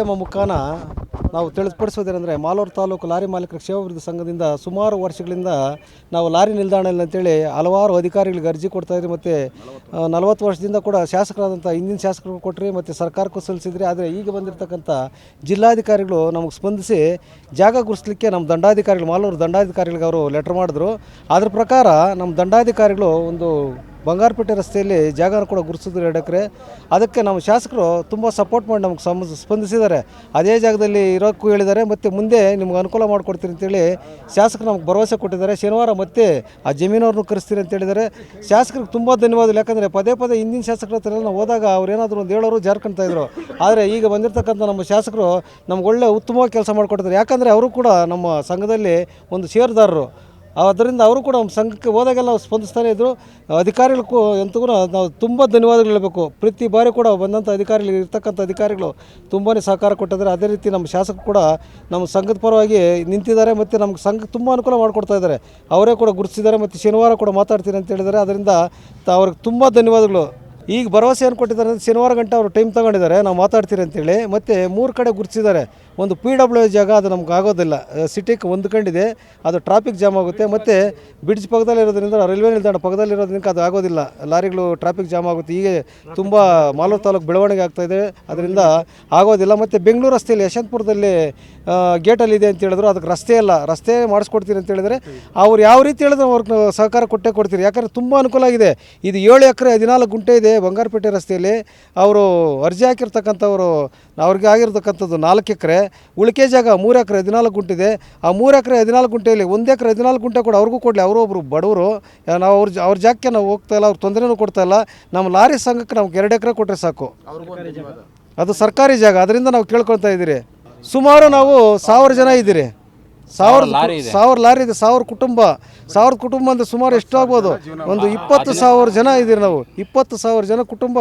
ಕಾರ್ಯಕ್ರಮ ಮುಖಾನ ನಾವು ತಿಳಿಸ್ಪಡಿಸೋದೇನೆಂದರೆ ಮಾಲೂರು ತಾಲೂಕು ಲಾರಿ ಮಾಲೀಕರ ಕ್ಷೇಮಾಭಿವೃದ್ಧಿ ಸಂಘದಿಂದ ಸುಮಾರು ವರ್ಷಗಳಿಂದ ನಾವು ಲಾರಿ ನಿಲ್ದಾಣದಲ್ಲಿ ಅಂತೇಳಿ ಹಲವಾರು ಅಧಿಕಾರಿಗಳಿಗೆ ಅರ್ಜಿ ಕೊಡ್ತಾ ಇದ್ರಿ ಮತ್ತು ನಲವತ್ತು ವರ್ಷದಿಂದ ಕೂಡ ಶಾಸಕರಾದಂಥ ಹಿಂದಿನ ಶಾಸಕರು ಕೊಟ್ಟರಿ ಮತ್ತು ಸರ್ಕಾರಕ್ಕೂ ಸಲ್ಲಿಸಿದ್ರಿ. ಆದರೆ ಈಗ ಬಂದಿರತಕ್ಕಂಥ ಜಿಲ್ಲಾಧಿಕಾರಿಗಳು ನಮಗೆ ಸ್ಪಂದಿಸಿ ಜಾಗ ಗುರುತಿಸಲಿಕ್ಕೆ ನಮ್ಮ ದಂಡಾಧಿಕಾರಿಗಳು, ಮಾಲೂರು ದಂಡಾಧಿಕಾರಿಗಳಿಗೆ ಅವರು ಲೆಟ್ರ್ ಮಾಡಿದ್ರು. ಅದ್ರ ಪ್ರಕಾರ ನಮ್ಮ ದಂಡಾಧಿಕಾರಿಗಳು ಒಂದು ಬಂಗಾರಪೇಟೆ ರಸ್ತೆಯಲ್ಲಿ ಜಾಗನ ಕೂಡ ಗುರುತಿಸಿದ್ರು ಎರಡು ಎಕರೆ. ಅದಕ್ಕೆ ನಮ್ಮ ಶಾಸಕರು ತುಂಬ ಸಪೋರ್ಟ್ ಮಾಡಿ ನಮಗೆ ಸಮ ಸ್ಪಂದಿಸಿದ್ದಾರೆ. ಅದೇ ಜಾಗದಲ್ಲಿ ಇರೋಕ್ಕೂ ಹೇಳಿದ್ದಾರೆ, ಮತ್ತು ಮುಂದೆ ನಿಮ್ಗೆ ಅನುಕೂಲ ಮಾಡಿಕೊಡ್ತೀರಿ ಅಂತೇಳಿ ಶಾಸಕರು ನಮ್ಗೆ ಭರವಸೆ ಕೊಟ್ಟಿದ್ದಾರೆ. ಶನಿವಾರ ಮತ್ತೆ ಆ ಜಮೀನವ್ರನ್ನೂ ಕರೆಸ್ತೀರಿ ಅಂತ ಹೇಳಿದ್ದಾರೆ. ಶಾಸಕರಿಗೆ ತುಂಬ ಧನ್ಯವಾದಗಳು. ಯಾಕಂದರೆ ಪದೇ ಪದೇ ಹಿಂದಿನ ಶಾಸಕರ ಹತ್ರ ನಾವು ಹೋದಾಗ ಅವ್ರು ಏನಾದರೂ ಒಂದು ಹೇಳೋರು ಜಾರ್ಕೊಂತ ಇದ್ರು. ಆದರೆ ಈಗ ಬಂದಿರತಕ್ಕಂಥ ನಮ್ಮ ಶಾಸಕರು ನಮ್ಗೆ ಒಳ್ಳೆ ಉತ್ತಮವಾಗಿ ಕೆಲಸ ಮಾಡಿಕೊಡ್ತಾರೆ ಯಾಕಂದರೆ ಅವರು ಕೂಡ ನಮ್ಮ ಸಂಘದಲ್ಲಿ ಒಂದು ಷೇರುದಾರರು. ಅದರಿಂದ ಅವರು ಕೂಡ ನಮ್ಮ ಸಂಘಕ್ಕೆ ಹೋದಾಗೆಲ್ಲ ಸ್ಪಂದಿಸ್ತಾನೆ ಇದ್ದರು ಅಧಿಕಾರಿಗಳಿಗೂ ಎಂತಗೂ ನಾವು ತುಂಬ ಧನ್ಯವಾದಗಳು ಹೇಳಬೇಕು. ಪ್ರತಿ ಬಾರಿ ಕೂಡ ಬಂದಂಥ ಅಧಿಕಾರಿಗಳು ಇರ್ತಕ್ಕಂಥ ಅಧಿಕಾರಿಗಳು ತುಂಬಾ ಸಹಕಾರ ಕೊಟ್ಟಿದ್ದಾರೆ. ಅದೇ ರೀತಿ ನಮ್ಮ ಶಾಸಕ ಕೂಡ ನಮ್ಮ ಸಂಘದ ಪರವಾಗಿ ನಿಂತಿದ್ದಾರೆ ಮತ್ತು ನಮ್ಗೆ ಸಂಘಕ್ಕೆ ತುಂಬ ಅನುಕೂಲ ಮಾಡಿಕೊಡ್ತಾ ಇದ್ದಾರೆ. ಅವರೇ ಕೂಡ ಗುರುತಿಸಿದ್ದಾರೆ ಮತ್ತು ಶನಿವಾರ ಕೂಡ ಮಾತಾಡ್ತೀನಿ ಅಂತ ಹೇಳಿದ್ದಾರೆ. ಅದರಿಂದ ತ- ಅವ್ರಿಗೆ ತುಂಬ ಧನ್ಯವಾದಗಳು. ಈಗ ಭರವಸೆ ಏನು ಕೊಟ್ಟಿದ್ದಾರೆ ಅಂದರೆ ಶನಿವಾರ ಗಂಟೆ ಅವರು ಟೈಮ್ ತಗೊಂಡಿದ್ದಾರೆ, ನಾವು ಮಾತಾಡ್ತೀರಿ ಅಂತೇಳಿ ಮತ್ತು ಮೂರು ಕಡೆ ಗುರುತಿಸಿದ್ದಾರೆ. ಒಂದು ಪಿ ಡಬ್ಲ್ಯೂ ಜಾಗ, ಅದು ನಮ್ಗೆ ಆಗೋದಿಲ್ಲ. ಸಿಟಿಗೆ ಹೊಂದ್ಕೊಂಡಿದೆ. ಅದು ಟ್ರಾಫಿಕ್ ಜಾಮ್ ಆಗುತ್ತೆ. ಮತ್ತು ಬ್ರಿಡ್ಜ್ ಪಕ್ಕದಲ್ಲಿ ಇರೋದ್ರಿಂದ ರೈಲ್ವೆ ನಿಲ್ದಾಣ ಪಕ್ಕದಲ್ಲಿ ಇರೋದ್ರಿಂದ ಅದು ಆಗೋದಿಲ್ಲ. ಲಾರಿಗಳು ಟ್ರಾಫಿಕ್ ಜಾಮ್ ಆಗುತ್ತೆ. ಹೀಗೆ ತುಂಬ ಮಾಲೂರು ತಾಲೂಕು ಬೆಳವಣಿಗೆ ಆಗ್ತಾಯಿದೆ ಅದರಿಂದ ಆಗೋದಿಲ್ಲ. ಮತ್ತು ಬೆಂಗಳೂರು ರಸ್ತೆಯಲ್ಲಿ, ಯಶವಂತಪುರದಲ್ಲಿ ಗೇಟಲ್ಲಿ ಇದೆ ಅಂತ ಹೇಳಿದ್ರು. ಅದಕ್ಕೆ ರಸ್ತೆ ಇಲ್ಲ. ರಸ್ತೆ ಮಾಡಿಸ್ಕೊಡ್ತೀರಿ ಅಂತ ಹೇಳಿದರೆ, ಅವ್ರು ಯಾವ ರೀತಿ ಹೇಳಿದ್ರೆ ಅವ್ರಿಗೆ ಸಹಕಾರ ಕೊಟ್ಟೇ ಕೊಡ್ತೀರಿ. ಯಾಕಂದರೆ ತುಂಬ ಅನುಕೂಲ ಆಗಿದೆ. ಇದು ಏಳು ಎಕರೆ, ಹದಿನಾಲ್ಕು ಗುಂಟೆ ಇದೆ. ಬಂಗಾರಪೇಟೆ ರಸ್ತೆಯಲ್ಲಿ ಅವರು ಅರ್ಜಿ ಹಾಕಿರ್ತಕ್ಕಂಥವರು, ಅವ್ರಿಗೆ ಆಗಿರ್ತಕ್ಕಂಥದ್ದು ನಾಲ್ಕು ಎಕರೆ, ಉಳಿಕೆ ಜಾಗ ಮೂರು ಎಕರೆ ಹದಿನಾಲ್ಕು ಇದೆ. ಆ ಮೂರು ಎಕರೆ ಹದಿನಾಲ್ಕು ಗುಂಟೆಯಲ್ಲಿ ಒಂದು ಎಕರೆ ಹದಿನಾಲ್ಕು ಗುಂಟೆ ಕೂಡ ಅವ್ರಿಗೂ ಕೊಡಲಿ, ಅವರು ಒಬ್ಬರು ಬಡವರು. ನಾವು ಅವ್ರ ಅವ್ರ ಜಾಗಕ್ಕೆ ನಾವು ಹೋಗ್ತಾ ಇಲ್ಲ, ಅವ್ರ ತೊಂದರೆನೂ ಕೊಡ್ತಾ ಇಲ್ಲ. ನಮ್ಮ ಲಾರಿ ಸಂಘಕ್ಕೆ ನಮ್ಗೆ ಎರಡು ಎಕರೆ ಕೊಟ್ಟರೆ ಸಾಕು. ಅದು ಸರ್ಕಾರಿ ಜಾಗ, ಅದರಿಂದ ನಾವು ಕೇಳ್ಕೊಳ್ತಾ ಇದ್ದೀರಿ. ಸುಮಾರು ನಾವು ಸಾವಿರ ಜನ ಇದ್ದೀರಿ. ಸಾವಿರ ಸಾವಿರ ಲಾರಿ ಇದೆ ಸಾವಿರ ಕುಟುಂಬ. ಸಾವಿರ ಕುಟುಂಬ ಅಂದರೆ ಸುಮಾರು ಎಷ್ಟು ಆಗ್ಬೋದು. ಒಂದು ಇಪ್ಪತ್ತು ಸಾವಿರ ಜನ ಇದ್ದೀರಿ ನಾವು. ಇಪ್ಪತ್ತು ಸಾವಿರ ಜನ ಕುಟುಂಬ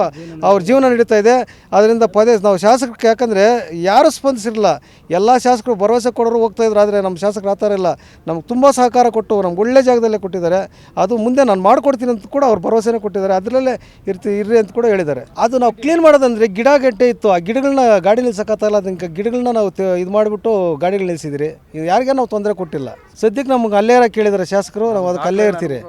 ಅವ್ರ ಜೀವನ ನಡೀತಾ ಇದೆ. ಅದರಿಂದ ಪದೇ ನಾವು ಶಾಸಕರಿಗೆ ಯಾಕಂದರೆ ಯಾರೂ ಸ್ಪಂದಿಸಿರಲಿಲ್ಲ ಎಲ್ಲ ಶಾಸಕರು ಭರವಸೆ ಕೊಡೋರು ಹೋಗ್ತಾ ಇದ್ರು ಆದರೆ ನಮ್ಮ ಶಾಸಕರು ಆ ಥರ ಇಲ್ಲ. ನಮ್ಗೆ ತುಂಬ ಸಹಕಾರ ಕೊಟ್ಟು ನಮ್ಗೆ ಒಳ್ಳೆ ಜಾಗದಲ್ಲೇ ಕೊಟ್ಟಿದ್ದಾರೆ. ಅದು ಮುಂದೆ ನಾನು ಮಾಡ್ಕೊಡ್ತೀನಿ ಅಂತ ಕೂಡ ಅವ್ರು ಭರವಸೆನೇ ಕೊಟ್ಟಿದ್ದಾರೆ. ಅದರಲ್ಲೇ ಇರ್ತಿ ಇರ್ರಿ ಅಂತ ಕೂಡ ಹೇಳಿದ್ದಾರೆ. ಅದು ನಾವು ಕ್ಲೀನ್ ಮಾಡೋದಂದ್ರೆ ಗಿಡ ಗಂಟೆ ಇತ್ತು. ಆ ಗಿಡಗಳನ್ನ ಗಾಡಿ ನಿಲ್ಸಕ್ಕಾಗಲ್ಲ ಅದಕ್ಕೆ ಗಿಡಗಳನ್ನ ನಾವು ಇದು ಮಾಡಿಬಿಟ್ಟು ಗಾಡಿಗಳು ನಿಲ್ಲಿಸಿದ್ರಿ ಇದು ಯಾರಿಗೂ ನಾವು ತೊಂದರೆ ಕೊಟ್ಟಿಲ್ಲ. ಸದ್ಯಕ್ಕೆ ನಮ್ಗೆ ಅಲ್ಲೇ ಕೇಳಿದಾರೆ ಶಾಸಕರು ನಾವು ಅದಕ್ಕೆ ಅಲ್ಲೇ ಇರ್ತೀರಿ.